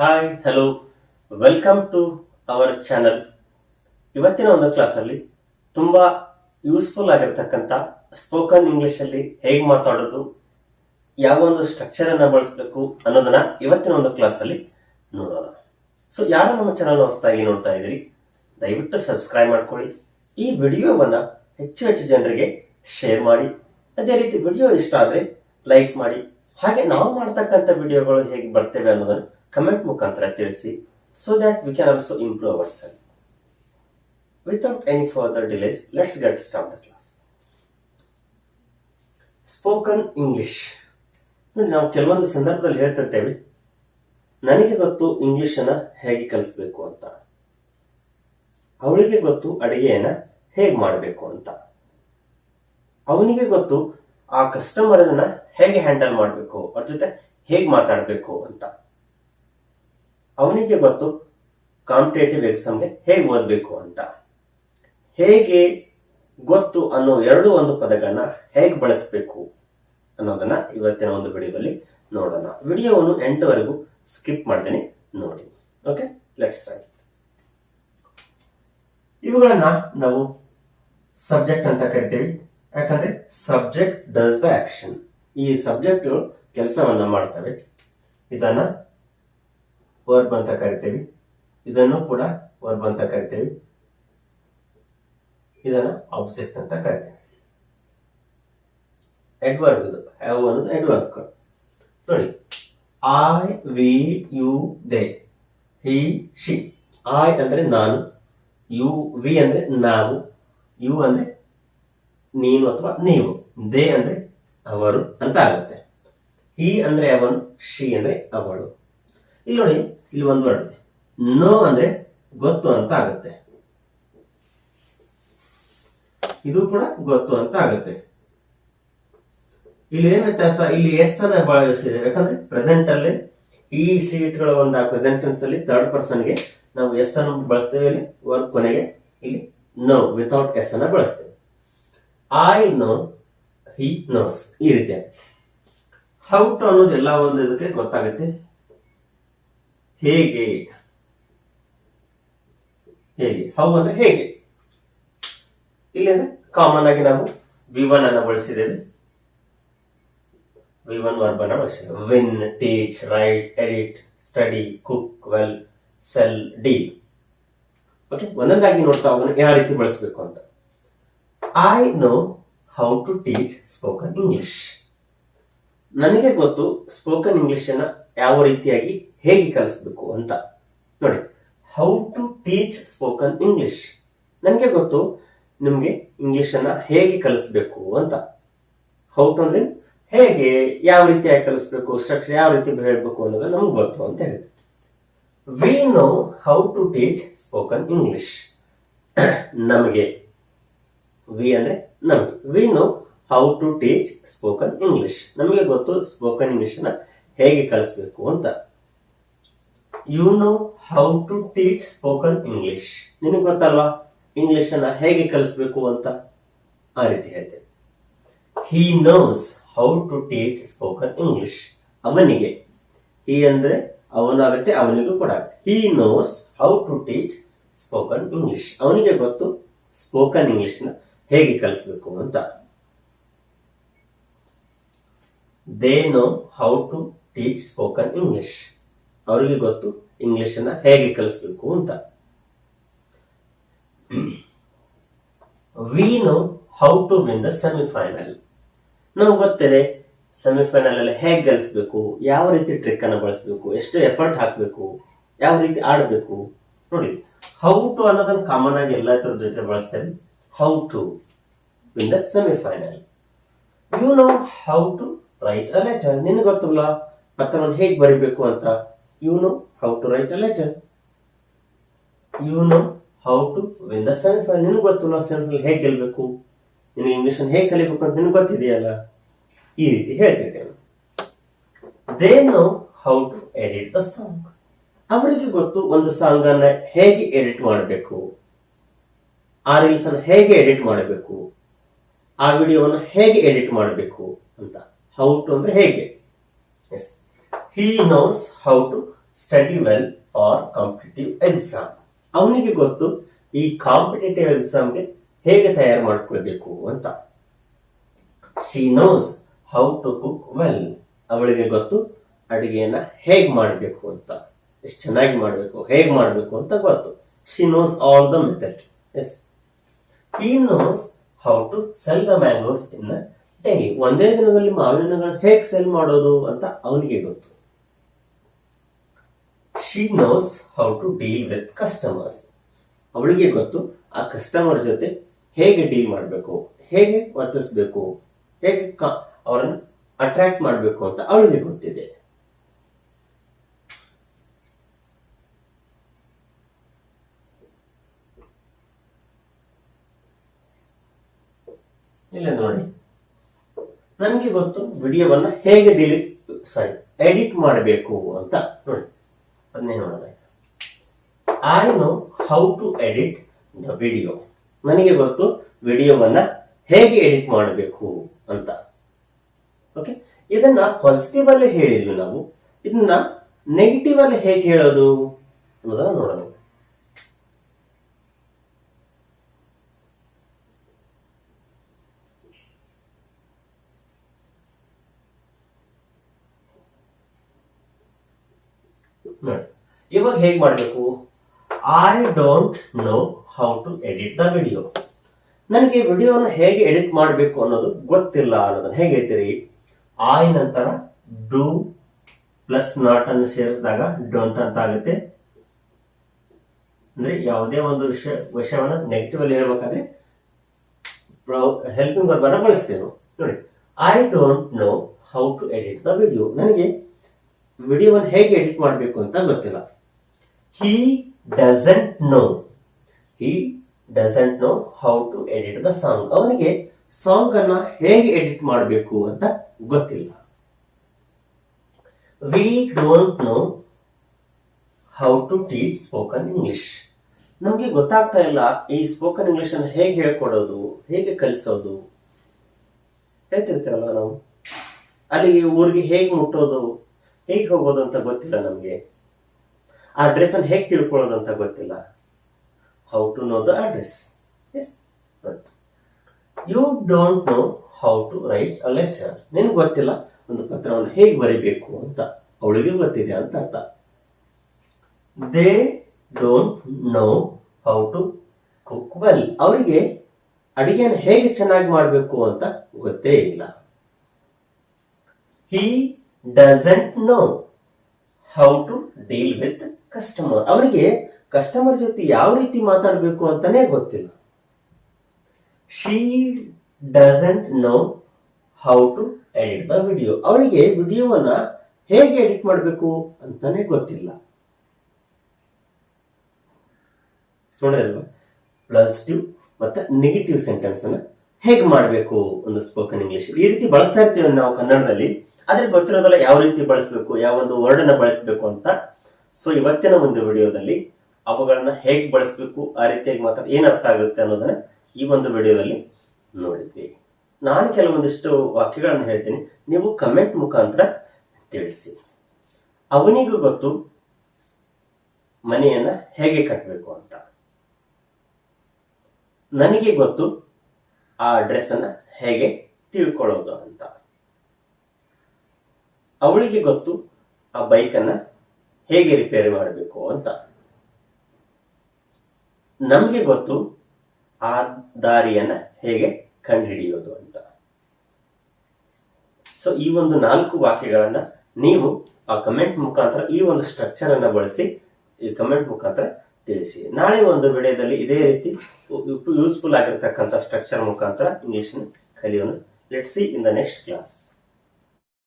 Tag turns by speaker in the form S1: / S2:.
S1: Hi hello welcome to our channel ಇವತ್ತಿನ ಒಂದು ಕ್ಲಾಸಲ್ಲಿ ತುಂಬ ಯೂಸ್ಫುಲ್ ಆಗಿರ್ತಕ್ಕಂಥ ಸ್ಪೋಕನ್ ಇಂಗ್ಲಿಷ್ ಅಲ್ಲಿ ಹೇಗೆ ಮಾತಾಡೋದು, ಯಾವ ಒಂದು ಸ್ಟ್ರಕ್ಚರನ್ನು ಬಳಸಬೇಕು ಅನ್ನೋದನ್ನ ಇವತ್ತಿನ ಒಂದು ಕ್ಲಾಸಲ್ಲಿ ನೋಡೋಣ. ಸೊ ಯಾರು ನಮ್ಮ ಚಾನಲ್ ಹೊಸದಾಗಿ ನೋಡ್ತಾ ಇದ್ದೀರಿ, ದಯವಿಟ್ಟು ಸಬ್ಸ್ಕ್ರೈಬ್ ಮಾಡ್ಕೊಳ್ಳಿ. ಈ ವಿಡಿಯೋವನ್ನು ಹೆಚ್ಚು ಹೆಚ್ಚು ಜನರಿಗೆ ಶೇರ್ ಮಾಡಿ. ಅದೇ ರೀತಿ ವಿಡಿಯೋ ಇಷ್ಟ ಆದರೆ ಲೈಕ್ ಮಾಡಿ. ಹಾಗೆ ನಾವು ಮಾಡ್ತಕ್ಕಂಥ ವಿಡಿಯೋಗಳು ಹೇಗೆ ಬರ್ತೇವೆ ಅನ್ನೋದನ್ನು ಕಮೆಂಟ್ ಮುಖಾಂತರ ತಿಳಿಸಿ so that we can also improve our self without any further delays let's get start the class spoken English ನಾವು ಕೆಲವೊಂದು ಸಂದರ್ಭದಲ್ಲಿ ಹೇಳ್ತಿರ್ತೇವೆ. ನನಗೆ ಗೊತ್ತು ಇಂಗ್ಲಿಷ್ ಅನ್ನ ಹೇಗೆ ಕಲಿಸ್ಬೇಕು ಅಂತ. ಅವಳಿಗೆ ಗೊತ್ತು ಅಡಿಗೆಯನ್ನ ಹೇಗೆ ಮಾಡಬೇಕು ಅಂತ. ಅವನಿಗೆ ಗೊತ್ತು ಆ ಕಸ್ಟಮರ್ ಅನ್ನ ಹೇಗೆ ಹ್ಯಾಂಡಲ್ ಮಾಡಬೇಕು, ಅವ್ರ ಜೊತೆ ಹೇಗೆ ಮಾತಾಡಬೇಕು ಅಂತ. ಅವನಿಗೆ ಗೊತ್ತು ಕಾಂಪಿಟೇಟಿವ್ ಎಕ್ಸಾಮ್ಗೆ ಹೇಗೆ ಓದಬೇಕು ಅಂತ. ಹೇಗೆ ಗೊತ್ತು ಅನ್ನೋ ಎರಡು ಒಂದು ಪದಗಳನ್ನ ಹೇಗೆ ಬಳಸಬೇಕು ಅನ್ನೋದನ್ನ ಇವತ್ತಿನ ಒಂದು ವಿಡಿಯೋದಲ್ಲಿ ನೋಡೋಣ. ವಿಡಿಯೋವನ್ನು ಎಂಟವರೆಗೂ ಸ್ಕಿಪ್ ಮಾಡ್ತೀನಿ ನೋಡಿ. ಓಕೆ ಲೆಟ್ಸ್ ಸ್ಟಾರ್ಟ್ ಇವುಗಳನ್ನ ನಾವು ಸಬ್ಜೆಕ್ಟ್ ಅಂತ ಕರಿತೀವಿ. ಯಾಕಂದ್ರೆ ಸಬ್ಜೆಕ್ಟ್ ಡಸ್ ದ ಆಕ್ಷನ್ ಈ ಸಬ್ಜೆಕ್ಟ್ ಕೆಲಸವನ್ನ ಮಾಡ್ತವೆ. ಇದನ್ನ ವರ್ಬ್ ಅಂತ ಕರಿತೀವಿ. ಇದನ್ನು ಕೂಡ ವರ್ಬ್ ಅಂತ ಕರಿತೀವಿ. ಇದನ್ನ ಆಬ್ಜೆಕ್ಟ್ ಅಂತ ಕರಿತೀವಿ. ಎಡ್ವರ್ಬ್ ಇದು. ಹ್ಯಾವ್ ಅನ್ನೋದು ಎಡ್ವರ್ಬ್ ನೋಡಿ. I we you they he she I ಅಂದ್ರೆ ನಾನು. ಯು ವಿ ಅಂದ್ರೆ ನಾವು. ಯು ಅಂದ್ರೆ ನೀನು ಅಥವಾ ನೀವು. ದೇ ಅಂದ್ರೆ ಅವರು ಅಂತ ಆಗುತ್ತೆ. ಹಿ ಅಂದ್ರೆ ಅವನು ಶಿ ಅಂದ್ರೆ ಅವಳು. ಇಲ್ಲಿ ನೋಡಿ, ಇಲ್ಲಿ ಒಂದು ವರ್ಡ್ ನೋ ಅಂದ್ರೆ ಗೊತ್ತು ಅಂತ ಆಗುತ್ತೆ. ಇದು ಕೂಡ ಗೊತ್ತು ಅಂತ ಆಗುತ್ತೆ. ಇಲ್ಲಿ ಏನ್ ವ್ಯತ್ಯಾಸ? ಇಲ್ಲಿ ಎಸ್ ಅನ್ನ ಬಳಸಿದೆ. ಯಾಕಂದ್ರೆ ಪ್ರೆಸೆಂಟ್ ಅಲ್ಲಿ ಈ ಶೀಟ್ಗಳ ಒಂದು ಪ್ರೆಸೆಂಟೆನ್ಸ್ ಅಲ್ಲಿ ಥರ್ಡ್ ಪರ್ಸನ್ಗೆ ನಾವು ಎಸ್ ಅನ್ನು ಬಳಸ್ತೇವೆ ಇಲ್ಲಿ. ವರ್ಕ್ ಕೊನೆಗೆ ಇಲ್ಲಿ ನೋ ವಿತೌಟ್ ಎಸ್ ಅನ್ನ ಬಳಸ್ತೇವೆ. ಐ ನೋ ಹಿ ನೋಸ್ ಈ ರೀತಿ ಹೌ ಟು ಅನ್ನೋದು ಎಲ್ಲ ಒಂದು ಇದಕ್ಕೆ ಗೊತ್ತಾಗುತ್ತೆ. ಹೇಗೆ? ಹೇಗೆ? ಹೌ ಅಂದ್ರೆ ಹೇಗೆ? ಇಲ್ಲಿ ಅಂದ್ರೆ ಕಾಮನ್ ಆಗಿ ನಾವು ವಿ ಒನ್ ಅನ್ನ ಬಳಸಿದ್ದೇವೆ. ವಿ ಒನ್ ವರ್ಬ್ ಅನ್ನ ಬಳಸಿದ್ದೇವೆ. Win teach write edit study cook well sell deal okay ಒಂದೊಂದಾಗಿ ನೋಡ್ತಾ ಹೋಗೋಣ ಯಾವ ರೀತಿ ಬಳಸಬೇಕು ಅಂತ. I know how to teach spoken English ನನಗೆ ಗೊತ್ತು ಸ್ಪೋಕನ್ ಇಂಗ್ಲಿಷ್ ಅನ್ನ ಯಾವ ರೀತಿಯಾಗಿ ಹೇಗೆ ಕಲಿಸ್ಬೇಕು ಅಂತ. ನೋಡಿ how to teach spoken English ನನಗೆ ಗೊತ್ತು ನಿಮ್ಗೆ ಇಂಗ್ಲಿಷ್ ಅನ್ನ ಹೇಗೆ ಕಲಿಸ್ಬೇಕು ಅಂತ. ಹೌ ಟು ಅಂದ್ರೆ ಹೇಗೆ, ಯಾವ ರೀತಿಯಾಗಿ ಕಲಿಸ್ಬೇಕು ಸ್ಟ್ರಕ್ಚರ್ ಯಾವ ರೀತಿ ಹೇಳ್ಬೇಕು ಅನ್ನೋದು ನಮ್ಗೆ ಗೊತ್ತು ಅಂತ ಹೇಳಿದೆ we know how to teach spoken English ನಮಗೆ ವಿ ಅಂದ್ರೆ ನಮಗೆ. We know how to teach spoken English ನಮಗೆ ಗೊತ್ತು ಸ್ಪೋಕನ್ ಇಂಗ್ಲಿಷ್ ಅನ್ನ ಹೇಗೆ ಕಲಿಸ್ಬೇಕು ಅಂತ. You know how to teach spoken English ನಿನಗೆ ಗೊತ್ತಲ್ವಾ? ಇಂಗ್ಲಿಷ್ ಅನ್ನ ಹೇಗೆ ಕಲಿಸ್ಬೇಕು ಅಂತ? ಆ ರೀತಿ ಹೇಳ್ತೇವೆ he knows how to teach spoken English ಅವನಿಗೆ. ಹಿ ಅಂದ್ರೆ ಅವನಾಗುತ್ತೆ, ಅವನಿಗೂ ಕೂಡ he knows how to teach spoken English ಅವನಿಗೆ ಗೊತ್ತು ಸ್ಪೋಕನ್ ಇಂಗ್ಲಿಷ್ನ ಹೇಗೆ ಕಲಿಸ್ಬೇಕು ಅಂತ. They know how to teach spoken English ಅವರಿಗೆ ಗೊತ್ತು ಇಂಗ್ಲಿಷ್ ಅನ್ನ ಹೇಗೆ ಕಲಿಸ್ಬೇಕು ಅಂತ. We know how to win the semifinal ನಮ್ಗೆ ಗೊತ್ತಿದೆ ಸೆಮಿಫೈನಲ್ ಅಲ್ಲಿ ಹೇಗೆ ಗೆಲ್ಲಿಸ್ಬೇಕು ಯಾವ ರೀತಿ ಟ್ರಿಕ್ ಅನ್ನ ಬಳಸಬೇಕು, ಎಷ್ಟು ಎಫರ್ಟ್ ಹಾಕಬೇಕು, ಯಾವ ರೀತಿ ಆಡಬೇಕು. ನೋಡಿ ಹೌ ಟು ಅನ್ನೋದನ್ನ ಕಾಮನ್ ಆಗಿ ಎಲ್ಲ ಜೊತೆ ಬಳಸ್ತೇವೆ how to win the semifinal you know how to write a letter ನಿನಗೆ ಗೊತ್ತಿಲ್ಲ? ಪತ್ರವನ್ನು ಹೇಗೆ ಬರಿಬೇಕು ಅಂತ? You know how to write a letter you know how to win the semifinal ನಿನಗೆ ಗೊತ್ತಿಲ್ಲ ಸೆಮಿಫೈನಲ್ ಹೇಗೆ ಗೆಲ್ಬೇಕು? ನಿನಗೆ ಇಂಗ್ಲಿಷ್ ಹೇಗೆ ಕಲಿಬೇಕು ಅಂತ ನಿನಗೆ ಗೊತ್ತಿದೆಯಲ್ಲ? ಈ ರೀತಿ ಹೇಳ್ತಿದ್ದೇನೆ they know how to edit the song ಅವರಿಗೆ ಗೊತ್ತು ಒಂದು ಸಾಂಗ್ ಅನ್ನ ಹೇಗೆ ಎಡಿಟ್ ಮಾಡಬೇಕು? ಆ ರೀಲ್ಸ್ ಅನ್ನು ಹೇಗೆ ಎಡಿಟ್ ಮಾಡಬೇಕು? ಆ ವಿಡಿಯೋವನ್ನು ಹೇಗೆ ಎಡಿಟ್ ಮಾಡಬೇಕು ಅಂತ. ಹೌ ಟು ಅಂದ್ರೆ ಹೇಗೆ? Yes he knows how to study well for competitive exam ಅವನಿಗೆ ಗೊತ್ತು ಈ ಕಾಂಪಿಟೇಟಿವ್ ಎಕ್ಸಾಮ್ಗೆ ಹೇಗೆ ತಯಾರು ಮಾಡ್ಕೊಳ್ಬೇಕು ಅಂತ. She knows how to cook well ಅವಳಿಗೆ ಗೊತ್ತು ಅಡುಗೆಯನ್ನ ಹೇಗ್ ಮಾಡಬೇಕು ಅಂತ. ಎಷ್ಟು ಚೆನ್ನಾಗಿ ಮಾಡಬೇಕು, ಹೇಗ್ ಮಾಡಬೇಕು ಅಂತ ಗೊತ್ತು. She knows all the method yes he knows how to sell the mangoes in day ಒಂದೇ ದಿನದಲ್ಲಿ ಮಾವಿನ ಹಣ್ಣುಗಳನ್ನ ಹೇಗೆ ಸೆಲ್ ಮಾಡೋದು ಅಂತ ಅವನಿಗೆ ಗೊತ್ತು. She knows how to deal with customers ಅವಳಿಗೆ ಗೊತ್ತು ಆ ಕಸ್ಟಮರ್ ಜೊತೆ ಹೇಗೆ ಡೀಲ್ ಮಾಡಬೇಕು, ಹೇಗೆ ವರ್ತಿಸಬೇಕು, ಹೇಗೆ ಅವರನ್ನು ಅಟ್ರಾಕ್ಟ್ ಮಾಡಬೇಕು ಅಂತ ಅವಳಿಗೆ ಗೊತ್ತಿದೆ. ಇಲ್ಲ ನೋಡಿ. ನನಗೆ ಗೊತ್ತು ವಿಡಿಯೋವನ್ನ ಹೇಗೆ ಡಿಲೀಟ್ ಸಾರಿ ಎಡಿಟ್ ಮಾಡಬೇಕು ಅಂತ. ನೋಡಿ, ಅದನ್ನೇ ನೋಡೋಣ I know how to edit the video ನನಗೆ ಗೊತ್ತು ವಿಡಿಯೋವನ್ನ ಹೇಗೆ ಎಡಿಟ್ ಮಾಡಬೇಕು ಅಂತ. ಓಕೆ ಇದನ್ನ ಪಾಸಿಟಿವ್ ಅಲ್ಲಿ ಹೇಳಿದ್ವಿ ನಾವು. ಇದನ್ನ ನೆಗೆಟಿವ್ ಅಲ್ಲಿ ಹೇಗೆ ಹೇಳೋದು ಅನ್ನೋದನ್ನ ನೋಡೋಣ. ನೋಡಿ ಇವಾಗ ಹೇಗೆ ಮಾಡಬೇಕು? I don't know how to edit the video ನನಗೆ ವಿಡಿಯೋನ ಹೇಗೆ ಎಡಿಟ್ ಮಾಡಬೇಕು ಅನ್ನೋದು ಗೊತ್ತಿಲ್ಲ ಅನ್ನೋದನ್ನ ಹೇಗೆ ಹೇಳ್ತೀರಿ? ಐ ನಂತರ ಡೂ ಪ್ಲಸ್ ನಾಟ್ ಅನ್ನು ಸೇರಿಸಿದಾಗ ಡೋಂಟ್ ಅಂತ ಆಗುತ್ತೆ. ಅಂದ್ರೆ ಯಾವುದೇ ಒಂದು ವಿಷಯ ವಿಷಯವನ್ನ ನೆಗೆಟಿವ್ ಅಲ್ಲಿ ಹೇಳ್ಬೇಕಾದ್ರೆ ಹೆಲ್ಪಿಂಗ್ ವರ್ಬನ್ನ ಬಳಸ್ತೇವೆ. ನೋಡಿ I don't know how to edit the video ನನಗೆ ವಿಡಿಯೋವನ್ನು ಹೇಗೆ ಎಡಿಟ್ ಮಾಡಬೇಕು ಅಂತ ಗೊತ್ತಿಲ್ಲ. He doesn't know he doesn't know how to edit the song ಅವನಿಗೆ ಸಾಂಗ್ ಅನ್ನ ಹೇಗೆ ಎಡಿಟ್ ಮಾಡಬೇಕು ಅಂತ ಗೊತ್ತಿಲ್ಲ. We don't know how to teach spoken English ನಮಗೆ ಗೊತ್ತಾಗ್ತಾ ಇಲ್ಲ ಈ ಸ್ಪೋಕನ್ ಇಂಗ್ಲಿಷ್ ಅನ್ನು ಹೇಗೆ ಹೇಳ್ಕೊಡೋದು, ಹೇಗೆ ಕಲಿಸೋದು. ಹೇಳ್ತಿರ್ತೀವಲ್ಲ ನಾವು? ಅಲ್ಲಿಗೆ ಊರಿಗೆ ಹೇಗೆ ಮುಟ್ಟೋದು? ಹೇಗೆ ಹೋಗೋದು ಅಂತ ಗೊತ್ತಿಲ್ಲ ನಮಗೆ. ಆ ಅಡ್ರೆಸ್ ಅನ್ನು ಹೇಗೆ ತಿಳ್ಕೊಳ್ಳೋದು ಅಂತ ಗೊತ್ತಿಲ್ಲ. How to know the address as you don't know how to write a letter ನಿನ್ಗೆ ಗೊತ್ತಿಲ್ಲ? ಒಂದು ಪತ್ರವನ್ನು ಹೇಗೆ ಬರೀಬೇಕು ಅಂತ. ಅವಳಿಗೆ ಗೊತ್ತಿದೆ ಅಂತ ಅರ್ಥ. They don't know how to cook well ಅವರಿಗೆ ಅಡಿಗೆಯನ್ನು ಹೇಗೆ ಚೆನ್ನಾಗಿ ಮಾಡಬೇಕು ಅಂತ ಗೊತ್ತೇ ಇಲ್ಲ. He doesn't know how to deal with customer ಅವರಿಗೆ ಕಸ್ಟಮರ್ ಜೊತೆ ಯಾವ ರೀತಿ ಮಾತಾಡಬೇಕು ಅಂತಾನೆ ಗೊತ್ತಿಲ್ಲ. She doesn't know how to edit the video ಅವರಿಗೆ ವಿಡಿಯೋವನ್ನ ಹೇಗೆ ಎಡಿಟ್ ಮಾಡಬೇಕು ಅಂತಾನೆ ಗೊತ್ತಿಲ್ಲ. ನೋಡಿದ್ರಲ್ವಾ? ಪಾಸಿಟಿವ್ ಮತ್ತೆ ನೆಗೆಟಿವ್ ಸೆಂಟೆನ್ಸ್ ಅನ್ನ ಹೇಗೆ ಮಾಡಬೇಕು ಒಂದು ಸ್ಪೋಕನ್ ಇಂಗ್ಲಿಷ್ ಈ ರೀತಿ ಬಳಸ್ತಾ ಇರ್ತೀವಿ ನಾವು ಕನ್ನಡದಲ್ಲಿ. ಆದ್ರೆ ಗೊತ್ತಿರೋದಲ್ಲ ಯಾವ ರೀತಿ ಬಳಸಬೇಕು, ಯಾವ ಒಂದು ವರ್ಡ್ ಅನ್ನ ಬಳಸಬೇಕು ಅಂತ. ಸೊ ಇವತ್ತಿನ ಒಂದು ವಿಡಿಯೋದಲ್ಲಿ ಅವುಗಳನ್ನ ಹೇಗೆ ಬಳಸಬೇಕು, ಆ ರೀತಿಯಾಗಿ ಮಾತ್ರ ಏನ್ ಅರ್ಥ ಆಗುತ್ತೆ ಅನ್ನೋದನ್ನ ಈ ಒಂದು ವಿಡಿಯೋದಲ್ಲಿ ನೋಡಿದ್ವಿ. ನಾನು ಕೆಲವೊಂದಿಷ್ಟು ವಾಕ್ಯಗಳನ್ನು ಹೇಳ್ತೀನಿ, ನೀವು ಕಮೆಂಟ್ ಮುಖಾಂತರ ತಿಳಿಸಿ. ಅವನಿಗೂ ಗೊತ್ತು ಮನೆಯನ್ನ ಹೇಗೆ ಕಟ್ಟಬೇಕು ಅಂತ. ನನಗೆ ಗೊತ್ತು ಆ ಅಡ್ರೆಸ್ ಅನ್ನ ಹೇಗೆ ತಿಳ್ಕೊಳ್ಳೋದು ಅಂತ. ಅವಳಿಗೆ ಗೊತ್ತು ಆ ಬೈಕನ್ನು ಹೇಗೆ ರಿಪೇರಿ ಮಾಡಬೇಕು ಅಂತ. ನಮಗೆ ಗೊತ್ತು ಆ ದಾರಿಯನ್ನ ಹೇಗೆ ಕಂಡುಹಿಡಿಯೋದು ಅಂತ. ಸೊ ಈ ಒಂದು ನಾಲ್ಕು ವಾಕ್ಯಗಳನ್ನು ನೀವು ಆ ಕಮೆಂಟ್ ಮುಖಾಂತರ ಈ ಒಂದು ಸ್ಟ್ರಕ್ಚರ್ ಅನ್ನ ಬಳಸಿ ಈ ಕಮೆಂಟ್ ಮುಖಾಂತರ ತಿಳಿಸಿ. ನಾಳೆ ಒಂದು ವಿಡಿಯೋದಲ್ಲಿ ಇದೇ ರೀತಿ ಯೂಸ್ಫುಲ್ ಆಗಿರ್ತಕ್ಕಂಥ ಸ್ಟ್ರಕ್ಚರ್ ಮುಖಾಂತರ ಇಂಗ್ಲಿಷ್ ಕಲಿಯೋಣ. Let see in the next class